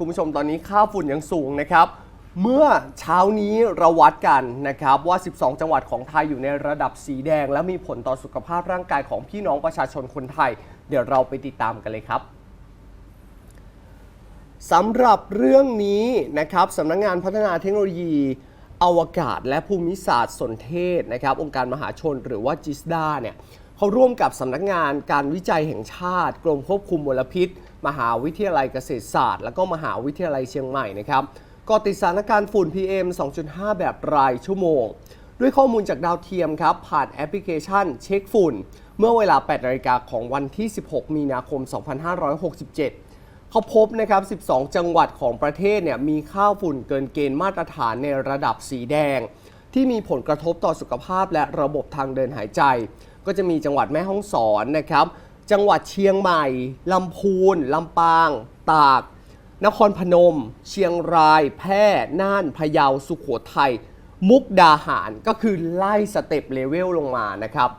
คุณผู้ชมตอนนี้ค่าฝุ่นยังสูงนะครับ เมื่อเช้านี้เราวัดกันนะครับว่า 12 จังหวัดของไทยอยู่ในระดับสีแดง และมีผลต่อสุขภาพร่างกายของพี่น้องประชาชนคนไทย เดี๋ยวเราไปติดตามกันเลยครับสำหรับเรื่องนี้นะครับสำนักงานพัฒนาเทคโนโลยีอวกาศและภูมิศาสตร์สนเทศนะครับองค์การมหาชนหรือว่าจิสดาเนี่ย เขาร่วมกับสำนักงานการวิจัยแห่งชาติ กรมควบคุมมลพิษ มหาวิทยาลัยเกษตรศาสตร์ และก็มหาวิทยาลัยเชียงใหม่นะครับก็ติดสถานการณ์ฝุ่น PM 2.5 แบบรายชั่วโมง ด้วยข้อมูลจากดาวเทียมครับ ผ่านแอปพลิเคชันเช็คฝุ่น เมื่อเวลา 8 นาฬิกาของวันที่ 16 มีนาคม 2567 เขาพบนะครับ 12 จังหวัดของประเทศเนี่ยมีค่าวฝุ่นเกินเกณฑ์มาตรฐานในระดับสีแดง ที่มีผลกระทบต่อสุขภาพและระบบทางเดินหายใจ ก็จะมีจังหวัดแม่ฮ่องสอนนะครับ จังหวัดเชียงใหม่ลำพูนลำปาง ตาก นครพนม เชียงราย แพร่น่านพะเยาสุขโขทัยมุกดาหารก็คือไล่สเต็ปเลเวลลงมานะครับ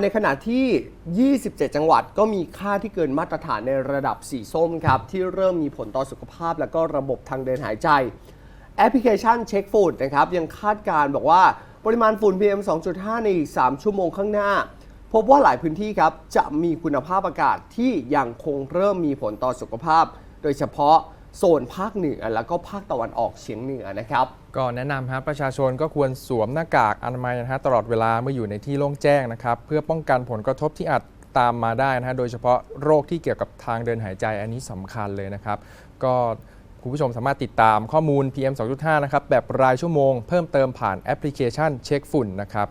ในขณะที่ 27 จังหวัดก็มีค่าที่เกินมาตรฐานในระดับสีส้มครับ ที่เริ่มมีผลต่อสุขภาพและก็ระบบทางเดินหายใจ แอปพลิเคชันเช็คฝุ่นะครับยังคาดการ์บอกว่า ปริมาณฝุ่น PM 2.5 ในอีก 3 ชั่วโมงข้างหน้า พบว่าหลายพื้นที่ครับ จะมีคุณภาพอากาศที่ยังคงเริ่มมีผลต่อสุขภาพ โดยเฉพาะโซนภาคเหนือแล้วก็ภาคตะวันออกเฉียงเหนือนะครับ ก็แนะนำฮะประชาชนก็ควรสวมหน้ากากอนามัยนะฮะตลอดเวลาเมื่ออยู่ในที่โล่งแจ้งนะครับ เพื่อป้องกันผลกระทบที่อาจตามมาได้นะฮะโดยเฉพาะโรคที่เกี่ยวกับทางเดินหายใจอันนี้สำคัญเลยนะครับ ก็ คุณผู้ชมสามารถติดตามข้อมูล PM 2.5 นะครับแบบรายชั่วโมง เพิ่มเติมผ่านแอปพลิเคชันเช็คฝุ่นนะครับ